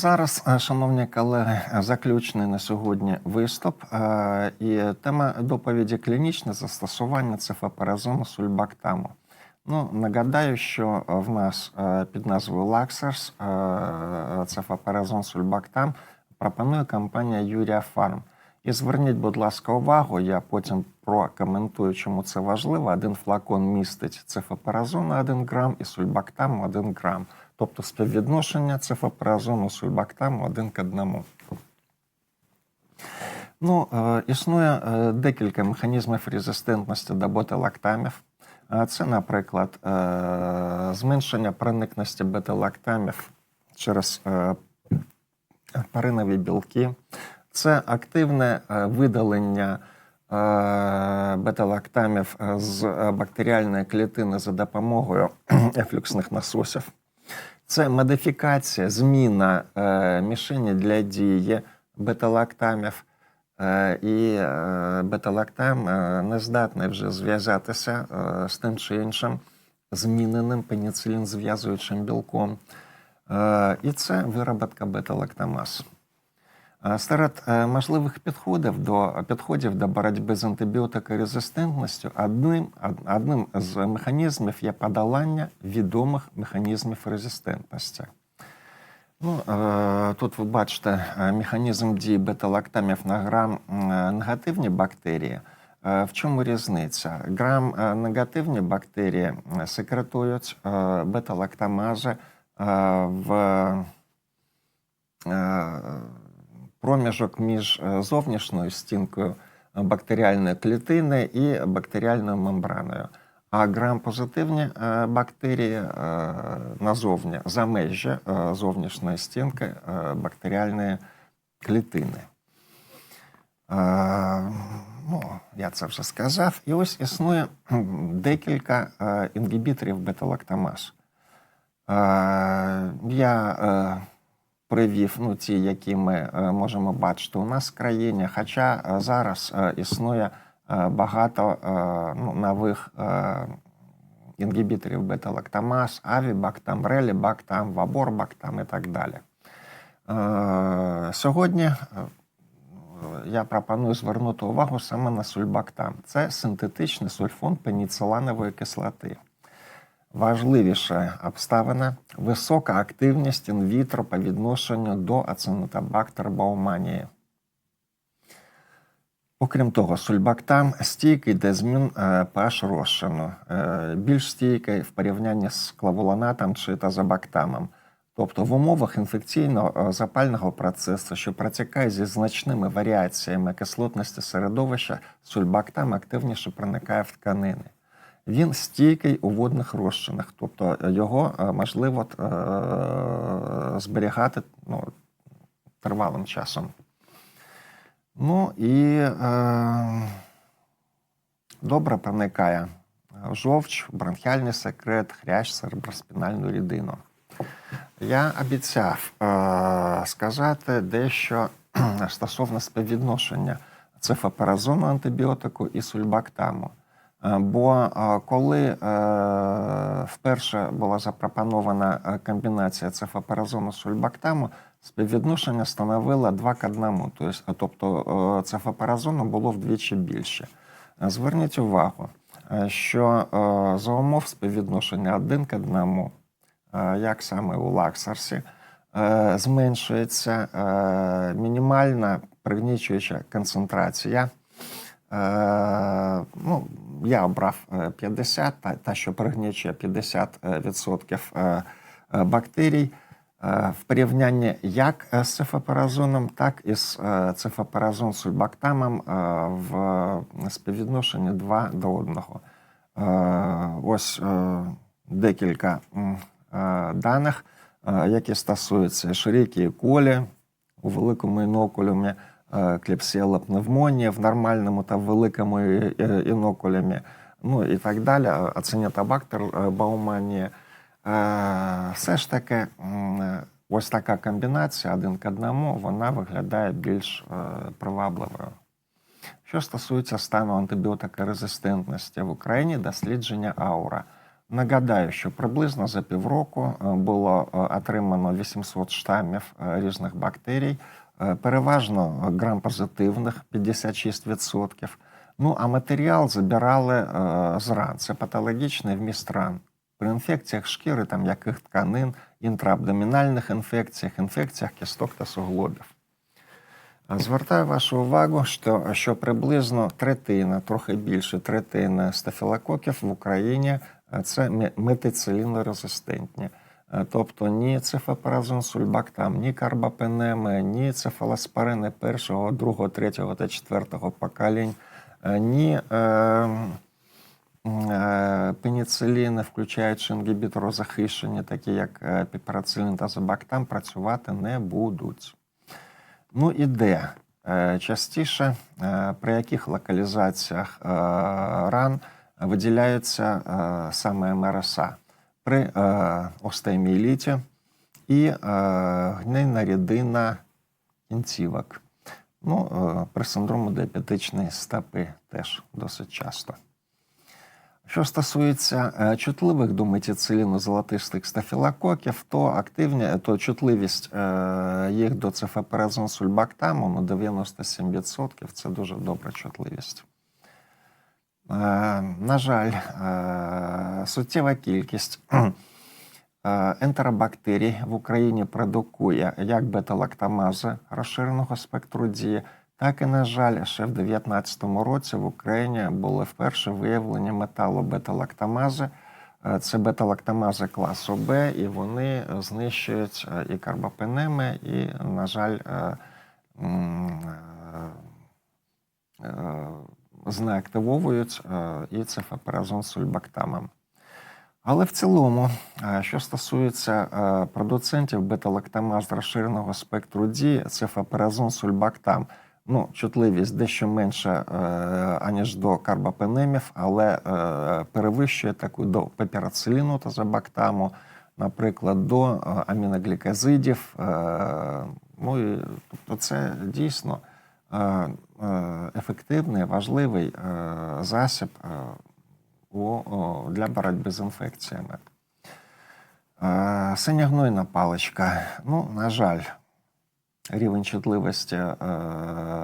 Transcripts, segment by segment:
Зараз, е, шановні колеги, е, заключний на сьогодні виступ. Е, І тема доповіді клінічне застосування цефапаразону сульбактаму. Ну, нагадаю, що в нас під назвою Лаксерс цефапаразон сульбактам пропонує компанія Юрія Фарм. І зверніть, будь ласка, увагу, я потім прокоментую, чому це важливо. Один флакон містить цефапаразону 1 грам і сульбактаму 1 грам. Тобто співвідношення цефапаразону сульбактаму 1 к 1. Ну, е, існує е, декілька механізмів резистентності до ботилактамів. Е, Це, наприклад, зменшення проникності бета-лактамів через паринові білки. Це активне е, видалення е, бета-лактамів е, з бактеріальної клітини за допомогою ефлюксних насосів. Це модифікація, зміна мішені для дії бета-лактамів. І бета-лактам не здатний вже зв'язатися з тим чи іншим зміненим пеніцилін зв'язуючим білком. І це вироботка бета-лактамаз. Е, Серед е, можливих підходів до підходів до боротьби з антибіотикорезистентністю одним, одним з механізмів є подолання відомих механізмів резистентності. Ну, е, тут ви бачите механізм дії бета-лактамів на грам негативні бактерії. В чому різниця? Грам негативні бактерії секретують бета-лактамази в проміжок між е, зовнішньою стінкою бактеріальної клітини і бактеріальною мембраною. А грам-позитивні е, бактерії е, назовні за межі е, зовнішньої стінки е, бактеріальної клітини. Е, Ну, я це вже сказав. І ось існує декілька е, інгібіторів бета-лактамаз. Е, Я е, привів ну, ті, які ми е, можемо бачити у нас в країні. Хоча е, зараз е, існує багато ну, нових інгібіторів бета-лактамаз, авібактам, релібактам, ваборбактам і так далі. Сьогодні я пропоную звернути увагу саме на сульбактам. Це синтетичний сульфон пеніциланової кислоти. Важливіша обставина висока активність інвітро по відношенню до ацинотабактер бауманії. Окрім того, сульбактам стійкий до змін е, pH розчину, е, більш стійкий в порівнянні з клавулонатом чи тазобактамом. Тобто в умовах інфекційного запального процесу, що протікає зі значними варіаціями кислотності середовища, сульбактам активніше проникає в тканини. Він стійкий у водних розчинах, тобто його е, можливо е, зберігати ну, тривалим часом. Ну і е, добре проникає жовч, бронхіальний секрет, хрящ, цереброспінальну рідину. Я обіцяв е, сказати дещо стосовно співвідношення цефапаразону антибіотику і сульбактаму. Е, Бо е, коли е, вперше була запропонована комбінація цефапаразону сульбактаму, співвідношення становило 2 к 1. Тобто, цефапаразону було вдвічі більше. Зверніть увагу, що за умов співвідношення 1 к 1, е, як саме у Лаксарсі, зменшується мінімальна пригнічуюча концентрація. Е, ну, я обрав е, 50, та, та що пригнічує 50% е, е, бактерій е, в порівнянні як з цефапаразоном, так і з е, цефапаразон сульбактамом е, в співвідношенні 2 до 1. Е, Ось е, декілька е, даних, е, які стосуються ширіки і колі у великому інокулюмі, е, пневмонія в нормальному та великому е, е, ну і так далі, ацинітабактер е, бауманія. Все ж таки, ось така комбінація один к одному, вона виглядає більш привабливою. Що стосується стану антибіотикорезистентності в Україні, дослідження аура. Нагадаю, що приблизно за півроку було отримано 800 штамів різних бактерій, переважно грам-позитивних 56%. Ну а матеріал забирали е, з. Це патологічний вміст ран. При інфекціях шкіри, там яких тканин, інтраабдомінальних інфекціях, інфекціях кісток та суглобів. Звертаю вашу увагу, що, що приблизно третина, трохи більше третини стафілококів в Україні е, це метицилінорезистентні. Е, Тобто ні цифапаразон сульбактам, ні карбапенеми, ні цефалоспорини першого, другого, третього та четвертого поколінь, е, ні е, е, пеніциліни, включаючи інгібіторозахищення, такі як е, піперацилін та забактам, працювати не будуть. Ну і де? Частіше при яких локалізаціях ран виділяється саме МРСА при е, остеоміеліті і е, гнійна рідина кінцівок. Ну, е, при синдрому диабетичної стопи теж досить часто. Що стосується чутливих до метіциліну золотистих стафілококів, то активні, то чутливість їх до цифаперазон сульбактаму ну, 97% це дуже добра чутливість. Е, На жаль, е, суттєва кількість е, ентеробактерій в Україні продукує як бета-лактамази розширеного спектру дії, так і, на жаль, ще в 2019 році в Україні були вперше виявлені металобета-лактамази. Е, Це бета-лактамази класу Б, і вони знищують і карбапенеми, і, на жаль, знеактивовують е, і цифаперазон сульбактамом. Але в цілому, е, що стосується е, продуцентів бета-лактамаз розширеного спектру дії, цифаперазон сульбактам, ну, чутливість дещо менша, аніж до карбапенемів, але перевищує таку до пепірациліну та забактаму, наприклад, до аміноглікозидів. е, Ну, і, тобто це дійсно ефективний, важливий е, засіб е, для боротьби з інфекціями. Е, Синягнойна паличка. Ну, на жаль, рівень чутливості е,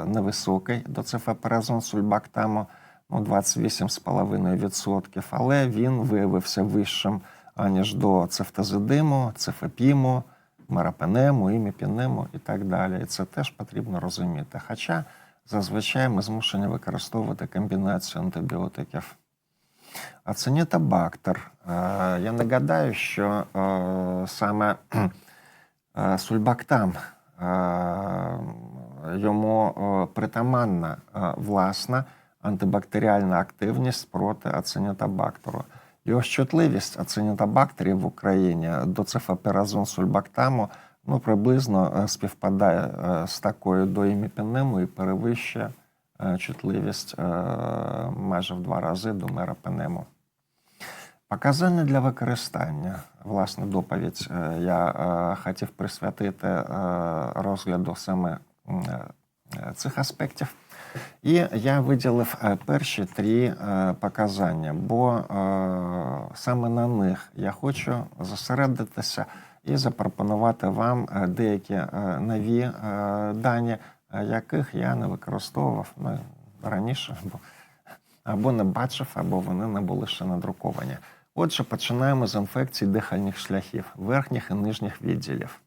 невисокий до цифаперазон сульбактаму, ну, 28,5%, але він виявився вищим, аніж до цефтазидиму, цефепіму, марапенему, іміпінему і так далі. І це теж потрібно розуміти. Хоча зазвичай ми змушені використовувати комбінацію антибіотиків. Ацинітабактер. Е, Я нагадаю, що е, саме е, сульбактам йому притаманна власна антибактеріальна активність проти ацинітабактеру. Його чутливість ацинітабактерів в Україні до цифаперазон сульбактаму ну, приблизно е, співпадає е, з такою до іміпенему і перевищує е, чутливість майже в два рази до мерапенему. Показання для використання. Власне, доповідь я хотів присвятити розгляду саме цих аспектів. І я виділив е, перші три е, показання, бо е, саме на них я хочу зосередитися і запропонувати вам деякі нові дані, яких я не використовував ну, раніше, бо або не бачив, або вони не були ще надруковані. Отже, починаємо з інфекцій дихальних шляхів, верхніх і нижніх відділів.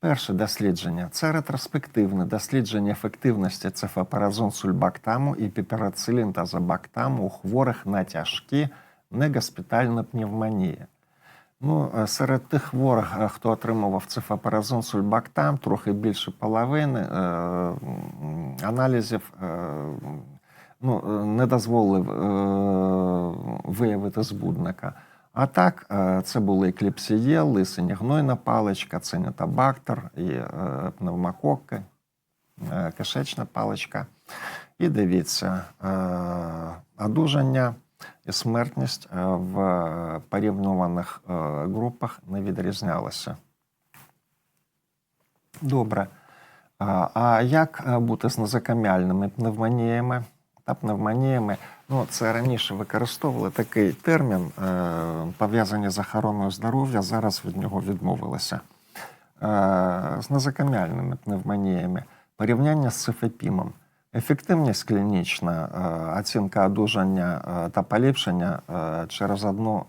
Перше дослідження це ретроспективне дослідження ефективності цефапаразон сульбактаму і піперацилін та забактаму у хворих на тяжкі негоспітальні пневмонії. Ну, е, серед тих хворих, е, хто отримував цифапаразон сульбактам, трохи більше половини е, аналізів ну, не дозволив е, виявити збудника. А так, е, це були кліпсієл, і синягнойна паличка, цинетабактер, і е, пневмококи, е, кишечна паличка. І дивіться, одужання і смертність в порівнюваних групах не відрізнялися. Добре. А як бути з нозокаміальними пневмоніями? та пневмоніями. Ну, це раніше використовували такий термін, е, пов'язані з охороною здоров'я. Зараз від нього відмовилися. Е, з нозокаміальними пневмоніями, порівняння з цифепімом. Ефективність клінічна, е, оцінка одужання та поліпшення через одну,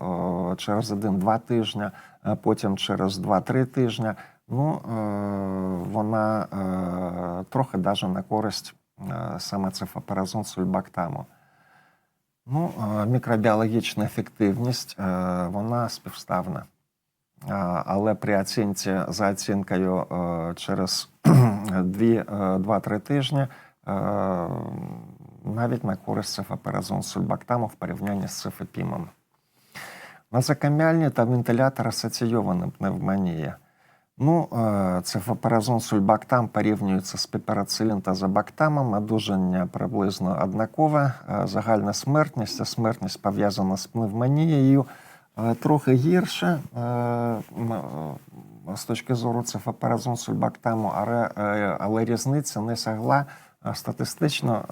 через один-два тижні, потім через 2-3 тижні. Ну, вона трохи даже на користь саме цифапаразон сульбактаму. Ну, е, мікробіологічна ефективність е, вона співставна. Але при оцінці за оцінкою е, через 2-3 тижні е, навіть на користь цифапаразон сульбактаму в порівнянні з цифепімом. Назокаміальні та вентилятор асоційована пневмонія. Ну, цифапаразон сульбактам порівнюється з піперацилін та забактамом. Одужання приблизно однакове. Загальна смертність, а смертність пов'язана з пневмонією. Трохи гірше з точки зору цифапаразон сульбактаму, е, але різниця не сягла статистично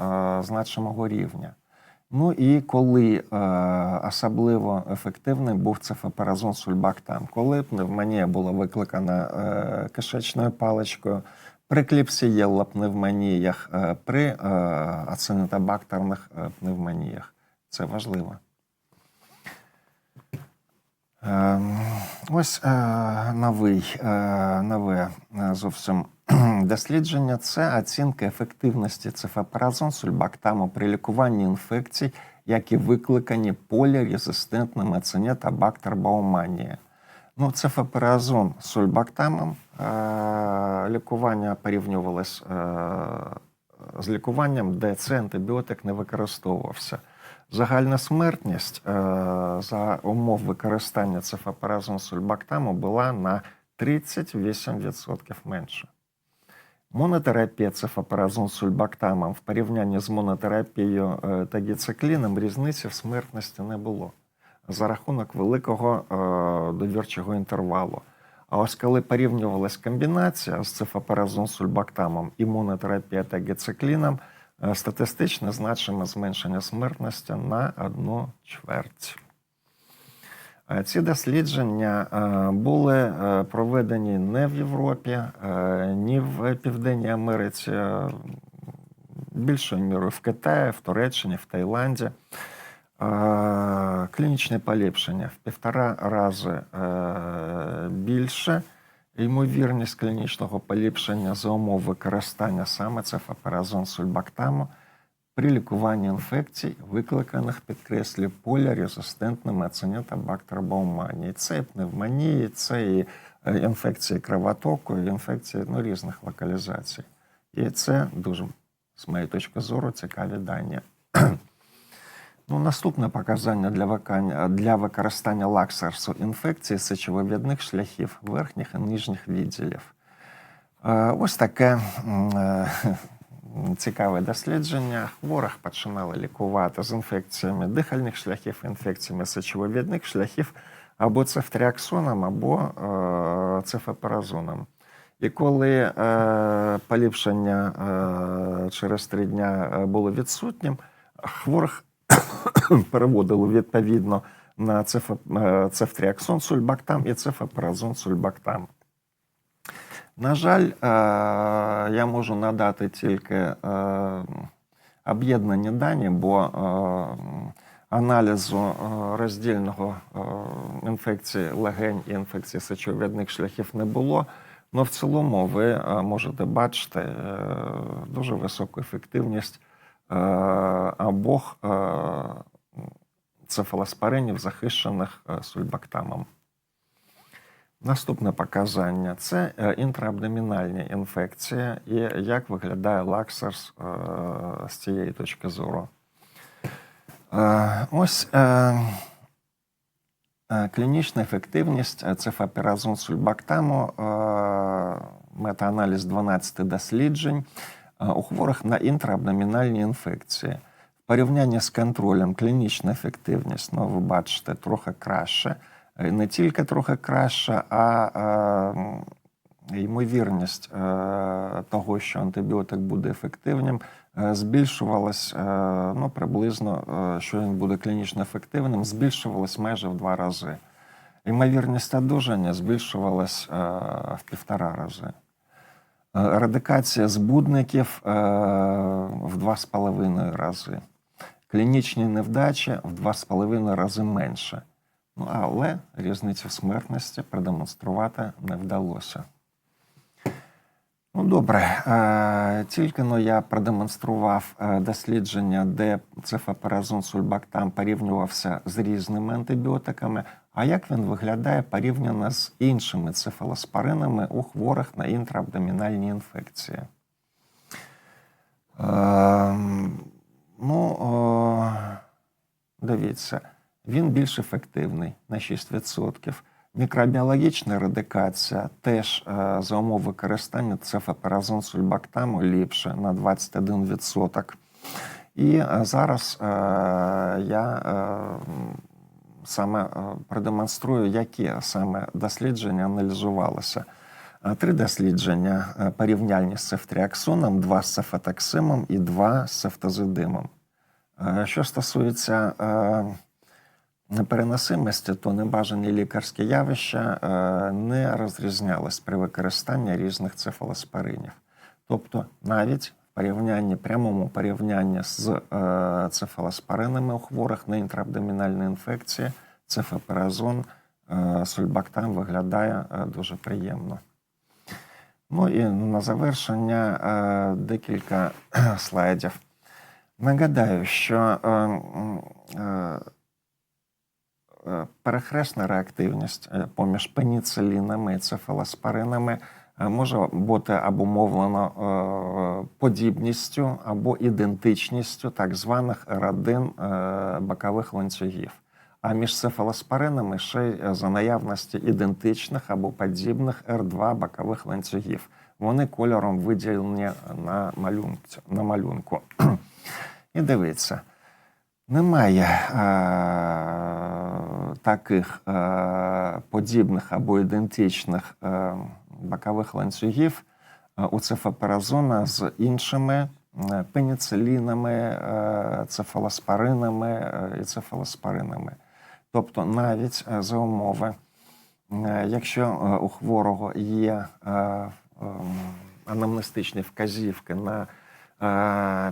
значимого рівня. Ну і коли е, особливо ефективний був цифапаразон сульбактам, коли пневмонія була викликана е, кишечною паличкою, при кліпсієлла пневмоніях, е, при е, ацинетобактерних е, пневмоніях. Це важливо. Е, Ось е, новий, е, нове е, зовсім дослідження це оцінка ефективності цифапаразон сульбактаму при лікуванні інфекцій, які викликані полірезистентним ацинетобактер бауманії. Ну, цифапаразон з сульбактамом лікування порівнювалось з лікуванням, де цей антибіотик не використовувався. Загальна смертність е, за умов використання цифапаразон сульбактаму була на 38% менше. Монотерапія цифапаразон сульбактамом в порівнянні з монотерапією е, та гіцикліном різниці в смертності не було за рахунок великого е, довірчого інтервалу. А ось коли порівнювалась комбінація з цифапаразон сульбактамом і монотерапія та гіцикліном, е, статистично значиме зменшення смертності на одну чверть. Е, Ці дослідження е, були е, проведені не в Європі, е, ні в Південній Америці, е, більшою мірою в Китаї, в Туреччині, в Таїланді. Е, Клінічне поліпшення в півтора рази е, більше. Ймовірність клінічного поліпшення за умов використання саме цефапаразон сульбактаму при лікуванні інфекцій, викликаних, підкреслю, полярезистентними ацинетобактербауманії. Це і пневмонії, це і е, інфекції кровотоку, і інфекції ну, різних локалізацій. І це дуже, з моєї точки зору, цікаві дані. Ну, наступне показання для, викання, для використання лаксерсу інфекції сечовивідних шляхів верхніх і нижніх відділів. Е, Ось таке е, цікаве дослідження. Хворих починали лікувати з інфекціями дихальних шляхів, інфекціями сечовивідних шляхів або цефтріаксоном, або е, цефепаразоном. І коли е, поліпшення е, через три дня е, було відсутнім, хворих переводили відповідно на е, цефтріаксон сульбактам і цефапаразон сульбактам. На жаль, е, я можу надати тільки е, об'єднані дані, бо е, аналізу роздільного інфекції легень і інфекції сечовидних шляхів не було. Але в цілому ви можете бачити дуже високу ефективність обох е, цефалоспоринів, захищених е, сульбактамом. Наступне показання це е, інтраабдомінальні інфекції і як виглядає лаксерс е, з цієї точки зору. Е, Ось е, е, клінічна ефективність е, цефапіразон сульбактаму, е, метааналіз 12 досліджень е, у хворих на інтраабдомінальні інфекції. В порівнянні з контролем клінічна ефективність, ну, ви бачите, трохи краще. Е, Не тільки трохи краще, а ймовірність е, того, що антибіотик буде ефективним, е, збільшувалась е, ну, приблизно, е, що він буде клінічно ефективним, збільшувалась майже в два рази. Ймовірність одужання збільшувалась е, в півтора рази. Е, Радикація збудників е, в два з половиною рази. Клінічні невдачі в два з половиною рази менше. Ну, але різницю в смертності продемонструвати не вдалося. Ну, добре, е, тільки но я продемонстрував е, дослідження, де цефапаразон сульбактам порівнювався з різними антибіотиками. А як він виглядає порівняно з іншими цефалоспоринами у хворих на інтраабдомінальні інфекції? Ем, ну, о, дивіться, він більш ефективний на 6%. Мікробіологічна радикація теж е, за умов використання цефапаразон сульбактаму ліпше на 21%. І е, зараз е, я саме продемонструю, які саме дослідження аналізувалися. Три дослідження порівняльні з цефтріаксоном, два з цефатаксимом і два з цефтазидимом. Е, Що стосується непереносимості, то небажані лікарські явища е, не розрізнялись при використанні різних цефалоспоринів. Тобто навіть в порівнянні, прямому порівнянні з е, цефалоспоринами у хворих на інтраабдомінальні інфекції, цефапаразон е, сульбактам виглядає дуже приємно. Ну і на завершення декілька слайдів. Нагадаю, що перехресна реактивність е, поміж пеніцилінами і цефалоспоринами е, може бути обумовлено е, подібністю або ідентичністю так званих родин е, бокових ланцюгів. А між цефалоспоринами ще й е, за наявності ідентичних або подібних R2 бокових ланцюгів. Вони кольором виділені на малюнку. На малюнку. І дивіться, немає е, таких е, подібних або ідентичних е, бокових ланцюгів е, у цефапаразона з іншими е, пеніцилінами, е, цефалоспоринами е, і цефалоспоринами. Тобто навіть е, за умови, е, якщо е, у хворого є е, ем, анамнестичні вказівки на е,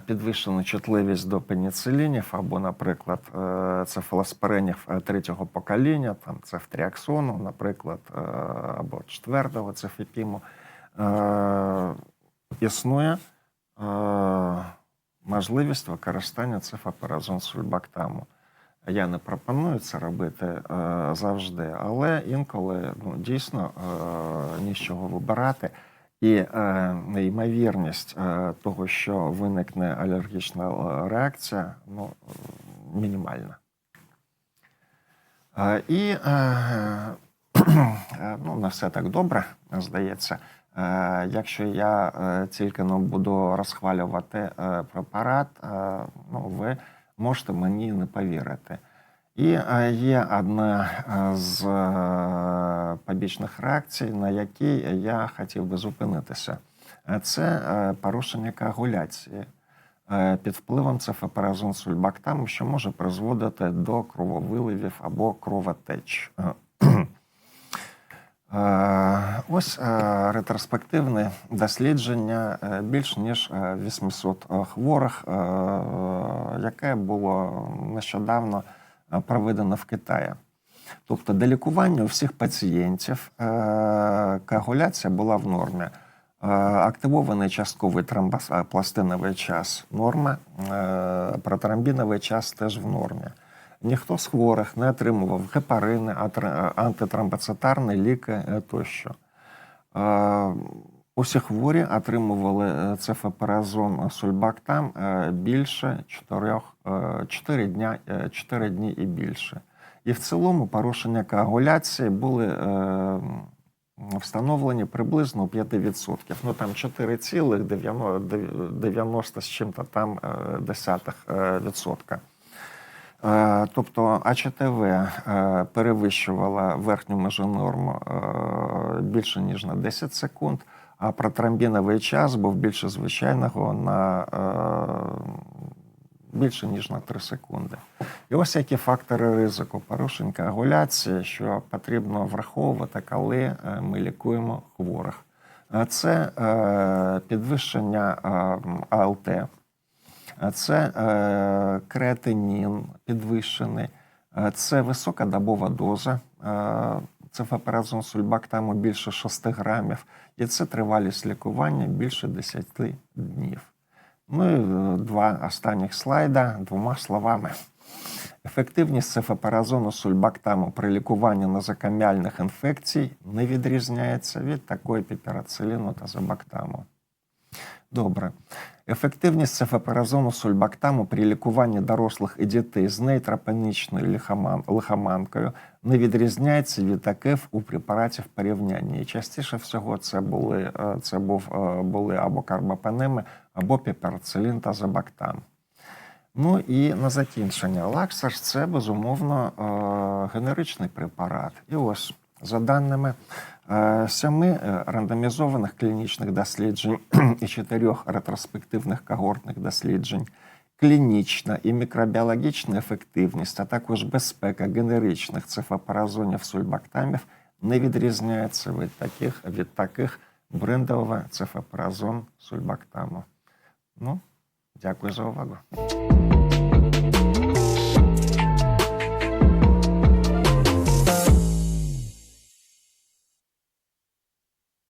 підвищену чутливість до пеніцилінів або, наприклад, е, цефалоспоринів е, третього покоління, там цефтріаксону, наприклад, е, або четвертого цефепіму, е, існує е, можливість використання цефапаразон сульбактаму. Я не пропоную це робити е, завжди, але інколи ну, дійсно е, ні з чого вибирати. І е, ймовірність е, того, що виникне алергічна е, реакція, ну, мінімальна. Е, і е, е, ну, не все так добре, здається. Е, Якщо я е, тільки ну, буду розхвалювати е, препарат, е, ну, ви можете мені не повірити. І є одна е, з е, побічних реакцій, на якій я хотів би зупинитися. Це порушення коагуляції під впливом цефапаразон сульбактаму, що може призводити до крововиливів або кровотеч. Ось ретроспективне дослідження е, більш ніж е, 800 хворих, е, яке було нещодавно е, проведено в Китаї. Тобто до лікування у всіх пацієнтів е, коагуляція була в нормі. Е, Активований частковий тромбопластиновий час норма, протромбіновий час теж в нормі. Ніхто з хворих не отримував гепарини, антитромбоцитарні ліки тощо. Е, Усі хворі отримували е, цефапаразон сульбактам е, більше 4, 4, дня, 4 дні і більше. І в цілому порушення коагуляції були е, встановлені приблизно у 5%. Ну там 4,90 з чим-то там е, десятих е, відсотка. Е, Тобто АЧТВ е, перевищувала верхню межу норму е, більше ніж на 10 секунд, а протромбіновий час був більше звичайного на е, більше ніж на 3 секунди. І ось які фактори ризику порушень коагуляції, що потрібно враховувати, коли е, ми лікуємо хворих. Це е, підвищення АЛТ, це креатинін підвищений, це висока добова доза, е, сульбактаму більше 6 грамів, і це тривалість лікування більше 10 днів. Ну і е, два останніх слайда двома словами. Ефективність цефапаразону сульбактаму при лікуванні нозокам'яльних інфекцій не відрізняється від такої піперациліну та забактаму. Добре. Ефективність цефапаразону сульбактаму при лікуванні дорослих і дітей з нейтропенічною лихоман- лихоманкою не відрізняється від таких у препараті в порівнянні. І частіше всього це були, е, це був, е, були або карбапенеми, або піперацилін та забактам. Ну і на закінчення, лаксаж це безумовно е, генеричний препарат. І ось за даними семи е, рандомізованих клінічних досліджень і чотирьох ретроспективних когортних досліджень, клінічна і мікробіологічна ефективність, а також безпека генеричних цефапаразонів сульбактамів не відрізняється від таких, від таких брендового цефапаразон сульбактаму. Ну, дякую за увагу.